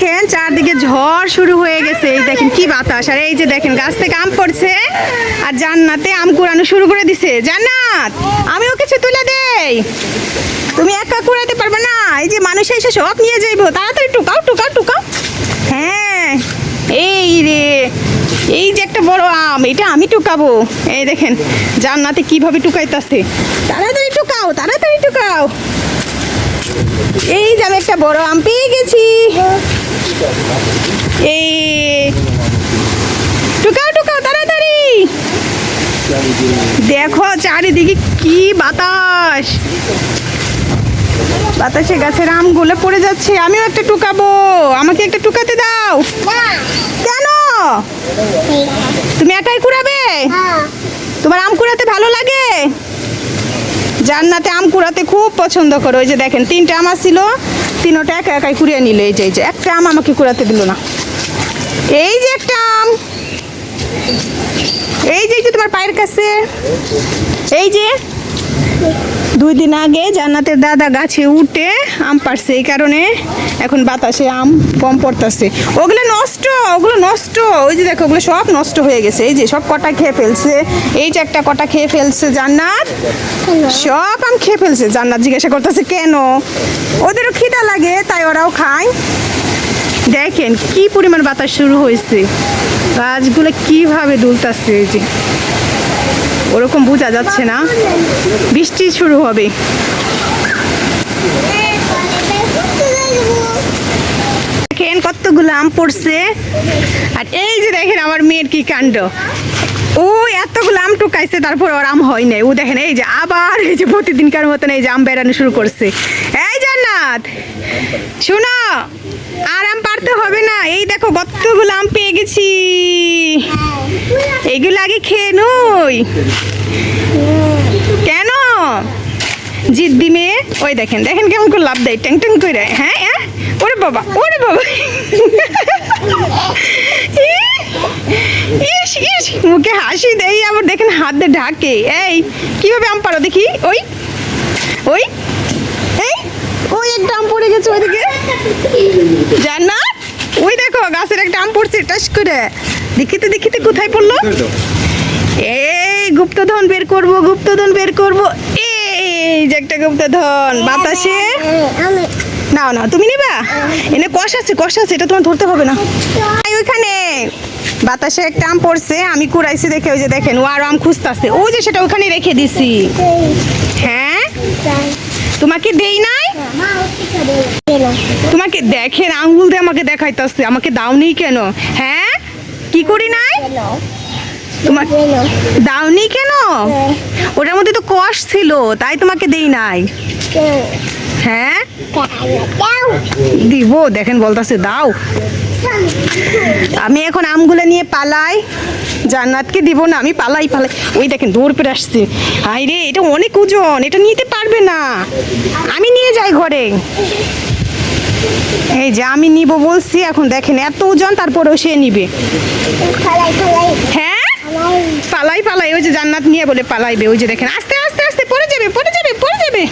দেখেন, চারদিকে ঝড় শুরু হয়ে গেছে। এই দেখেন কি বাতাস। আর এই যে দেখেন, গাছ থেকে আম পড়ছে আর জান্নাতে আম কুড়ানো শুরু করে দিছে। জান্নাত, আমিও কিছু তুলে দেই। তুমি একা কুড়াতে পারবে না। এই যে মানুষ এসে সব নিয়ে যাইবো। তাড়াতাড়ি টুকাও টুকাও টুকাও। হ্যাঁ এই রে, এই যে একটা বড় আম, এটা আমি টুকাবো। এই দেখেন, জান্নাতে কীভাবে টুকাইতাছে। তাড়াতাড়ি টুকাও তাড়াতাড়ি টুকাও। এই যে আমি একটা বড় আম পেয়ে গেছি। এই। টুকাও টুকাও তাড়াতাড়ি। দেখো চারিদিকে কি বাতাস। বাতাসে গাছের আমগুলো পড়ে যাচ্ছে আমিও একটা টুকাবো। আমাকে একটা টুকাতে দাও। কেন? তুমি একাই কুড়াবে? তোমার আম কুড়াতে ভালো লাগে? জান্নাতে আম কুড়াতে খুব পছন্দ করে। ওই যে দেখেন, তিনটা আম ছিল তিনোটা একা একাই কুড়িয়ে নিল। এই যে এই যে, একটা আম আমাকে কুড়াতে দিল না। এই যে একটা আম। এই যে এই যে তোমার পায়ের কাছে। এই যে দুই দিন আগে জান্নাতের দাদা গাছে উঠে আম পারছে এই কারণে এখন বাতাসে আম কম পড়তেছে। ওগুলো নষ্ট ওগুলো নষ্ট। ওই যে দেখো, ওগুলো সব নষ্ট হয়ে গেছে। এই যে সব কটা খেয়ে ফেলছে। এই যে একটা কটা খেয়ে ফেলছে জান্নাত। সব আম খেয়ে ফেলছে। জান্নাত জিজ্ঞাসা করতেছে, কেন? ওদেরও খিদা লাগে, তাই ওরাও খায়। দেখেন কি পরিমাণ বাতাস শুরু হয়েছে। গাছগুলো কীভাবে দুলতাছে, এই যে ওরকম বোঝা যাচ্ছে না। বৃষ্টি শুরু হবে। দেখেন কতগুলো আম পড়ছে। আর এই যে দেখেন আমার মেয়ের কি কাণ্ড। ও এতগুলো আম টুকাইছে, তারপর ওর আম হয় নাই। ও দেখেন এই যে আবার এই যে প্রতিদিনকার মতন এই যে আম বেড়ানো শুরু করছে। এই জান্নাত! শোনো, আর আম পারতে হবে না। এই দেখো কতগুলো আম পেয়ে গেছি। এগুলো আগে খেয়ে নই। কেন? জিদ্দি মেয়ে, ওই দেখেন দেখেন কেমন করে লাভ দেয়, ট্যাং ট্যাং করে হ্যাঁ হ্যাঁ ওরে বাবা ওরে বাবা। ইস ইস মুখে হাসি দেই, আবার দেখেন হাত দিয়ে ঢাকে। এই, কীভাবে আম পারো দেখি? ওই ওই, এই, ওই একটা আম পড়ে গেছে ওইদিকে। জান্নাত ওই দেখো গাছের একটা আম পড়ছে টাস করে। দেখিতে দেখিতে কোথায় পড়ল? এই গুপ্তধন বের করব গুপ্তধন বের করব। এই যে একটা গুপ্তধন বাতাসে। নাও নাও তুমি নিবা? এনে কষ আছে কষ আছে এটা তোমার ধরতে হবে না। ওইখানে। বাতাসে একটা আম পড়ছে আমি কুড়াইছি দেখে ওই যে দেখেন ও আর আম খুঁজতাছে। ওই যে সেটা ওখানে রেখে দিছি। হ্যাঁ? তোমাকে দেই নাই? তোমাকে দেখেন আঙ্গুল দিয়ে আমাকে দেখাইতাছে। আমাকে দাওনি কেন? হ্যাঁ? কি করি নাই? তোমাকে দাওনি কেন? ওটার মধ্যে তো কষ ছিল তাই তোমাকে দেই নাই। হ্যাঁ? দিব দেখেন বলতাছে দাও। আমি এখন আমগুলো নিয়ে পালাই। জান্নাতকে দিব না, আমি পালাই পালাই। ওই দেখেন, দৌড় পেরে আসছে। হাই রে এটা অনেক ওজন, এটা নিতে পারবে না। আমি নিয়ে যাই ঘরে। এই যে আমি নিব বলছি, এখন দেখেন এত ওজন, তারপরেও সে নিবে। হ্যাঁ? পালাই পালাই, ওই যে জান্নাত নিয়ে বলে পালাইবে, ওই যে দেখেন, আস্তে আস্তে আস্তে, পড়ে যাবে পড়ে যাবে পড়ে যাবে।